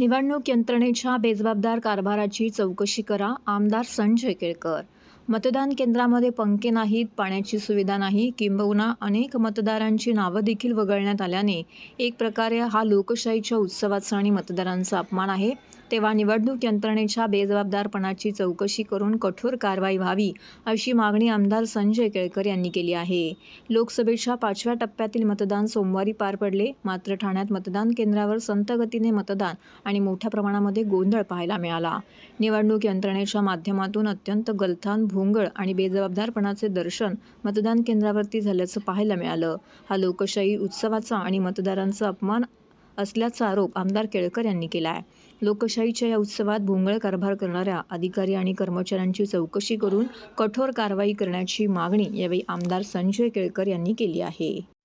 निवडणूक यंत्रणेच्या बेजबाबदार कारभाराची चौकशी करा आमदार संजय केळकर. मतदान केंद्रामध्ये पंखे नाहीत पाण्याची सुविधा नाही किंबहुना अनेक मतदारांची नावं देखील वगळण्यात आल्याने एक प्रकारे हा लोकशाहीच्या उत्सवाचा आणि मतदारांचा अपमान आहे. तेव्हा निवडणूक यंत्रणेच्या बेजबाबदारपणाची चौकशी करून कठोर कारवाई व्हावी अशी मागणी आमदार संजय केळकर यांनी केली आहे. लोकसभेच्या पाचव्या टप्प्यातील मतदान सोमवारी पार पडले. मात्र ठाण्यात मतदान केंद्रावर संतगतीने मतदान आणि मोठ्या प्रमाणामध्ये गोंधळ पाहायला मिळाला. निवडणूक यंत्रणेच्या माध्यमातून अत्यंत गलथान भोंगळ आणि बेजबाबदारपणाचे दर्शन मतदान केंद्रावरती झाल्याचं पाहायला मिळालं. हा लोकशाही उत्सवाचा आणि मतदारांचा अपमान असल्याचा आरोप आमदार केळकर यांनी केला आहे लोकशाहीच्या या उत्सवात भोंगळ कारभार करणाऱ्या अधिकारी आणि कर्मचाऱ्यांची चौकशी करून कठोर कारवाई करण्याची मागणी यावेळी आमदार संजय केळकर यांनी केली आहे.